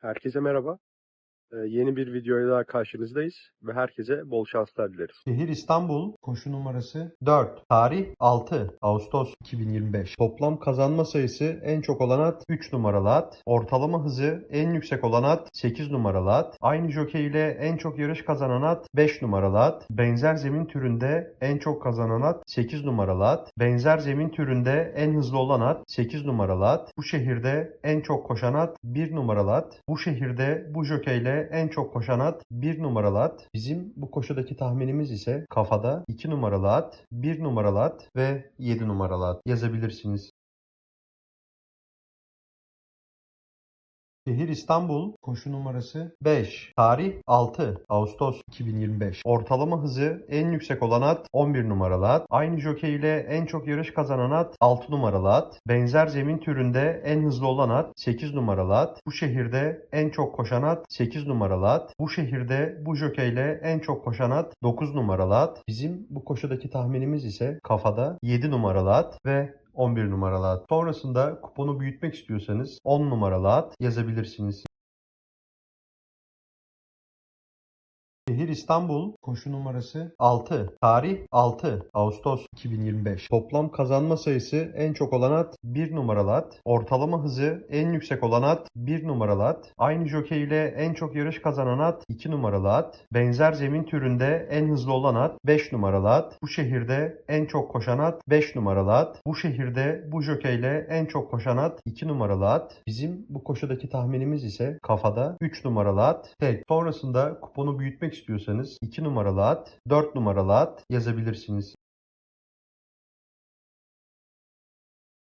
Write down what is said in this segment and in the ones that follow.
Herkese merhaba. Ee, yeni bir videoya daha karşınızdayız ve herkese bol şanslar dileriz. Şehir İstanbul, koşu numarası 4, tarih 6, Ağustos 2025. Toplam kazanma sayısı en çok olan at 3 numaralı at, ortalama hızı en yüksek olan at 8 numaralı at, aynı jokey ile en çok yarış kazanan at 5 numaralı at, benzer zemin türünde en çok kazanan at 8 numaralı at, benzer zemin türünde en hızlı olan at 8 numaralı at, bu şehirde en çok koşan at 1 numaralı at, bu şehirde bu jokeyle en çok koşan at 1 numaralı at. Bizim bu koşudaki tahminimiz ise kafada 2 numaralı at, 1 numaralı at ve 7 numaralı at yazabilirsiniz. Şehir İstanbul, koşu numarası 5, tarih 6, Ağustos 2025. Ortalama hızı en yüksek olan at 11 numaralı at, aynı jokey ile en çok yarış kazanan at 6 numaralı at, benzer zemin türünde en hızlı olan at 8 numaralı at, bu şehirde en çok koşan at 8 numaralı at, bu şehirde bu jokey ile en çok koşan at 9 numaralı at. Bizim bu koşudaki tahminimiz ise kafada 7 numaralı at ve 11 numaralı at. Sonrasında kuponu büyütmek istiyorsanız 10 numaralı at yazabilirsiniz. Şehir İstanbul, koşu numarası 6, tarih 6, Ağustos 2025. Toplam kazanma sayısı en çok olan at 1 numaralı at, ortalama hızı en yüksek olan at 1 numaralı at, aynı jokey ile en çok yarış kazanan at 2 numaralı at, benzer zemin türünde en hızlı olan at 5 numaralı at, bu şehirde en çok koşan at 5 numaralı at, bu şehirde bu jokeyle en çok koşan at 2 numaralı at. Bizim bu koşudaki tahminimiz ise kafada 3 numaralı at, tek. Sonrasında kuponu büyütmek istiyorsanız 2 numaralı at, 4 numaralı at yazabilirsiniz.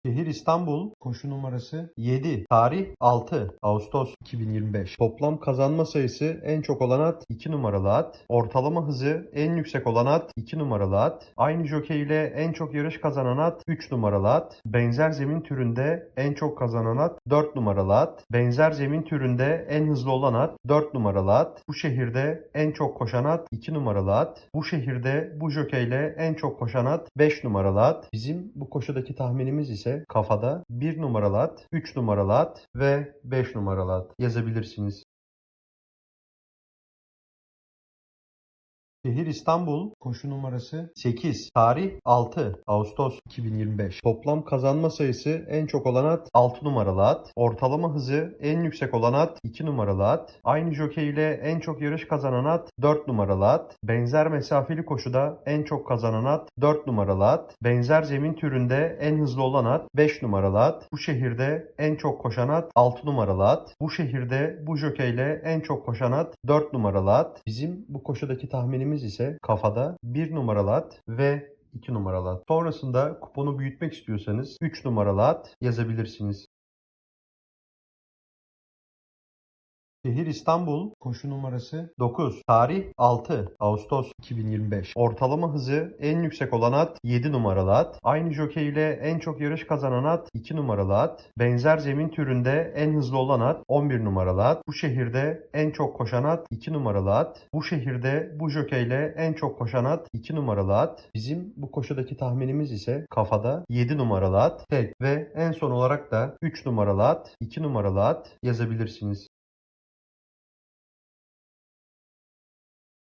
Şehir İstanbul, koşu numarası 7, tarih 6, Ağustos 2025. Toplam kazanma sayısı en çok olan at 2 numaralı at, ortalama hızı en yüksek olan at 2 numaralı at, aynı jokey ile en çok yarış kazanan at 3 numaralı at, benzer zemin türünde en çok kazanan at 4 numaralı at, benzer zemin türünde en hızlı olan at 4 numaralı at, bu şehirde en çok koşan at 2 numaralı at, bu şehirde bu jokeyle en çok koşan at 5 numaralı at. Bizim bu koşudaki tahminimiz ise kafada 1 numaralı at, 3 numaralı at ve 5 numaralı at yazabilirsiniz. Şehir İstanbul, koşu numarası 8, tarih 6, Ağustos 2025. Toplam kazanma sayısı en çok olan at 6 numaralı at, ortalama hızı en yüksek olan at 2 numaralı at, aynı jokey ile en çok yarış kazanan at 4 numaralı at, benzer mesafeli koşuda en çok kazanan at 4 numaralı at, benzer zemin türünde en hızlı olan at 5 numaralı at, bu şehirde en çok koşan at 6 numaralı at, bu şehirde bu jokeyle en çok koşan at 4 numaralı at. Bizim bu koşudaki tahminimiz ise kafada 1 numaralı at ve 2 numaralı at. Sonrasında kuponu büyütmek istiyorsanız 3 numaralı at yazabilirsiniz. Şehir İstanbul, koşu numarası 9, tarih 6, Ağustos 2025. Ortalama hızı en yüksek olan at 7 numaralı at, aynı jokey ile en çok yarış kazanan at 2 numaralı at, benzer zemin türünde en hızlı olan at 11 numaralı at, bu şehirde en çok koşan at 2 numaralı at, bu şehirde bu jokeyle en çok koşan at 2 numaralı at. Bizim bu koşudaki tahminimiz ise kafada 7 numaralı at, tek ve en son olarak da 3 numaralı at, 2 numaralı at yazabilirsiniz.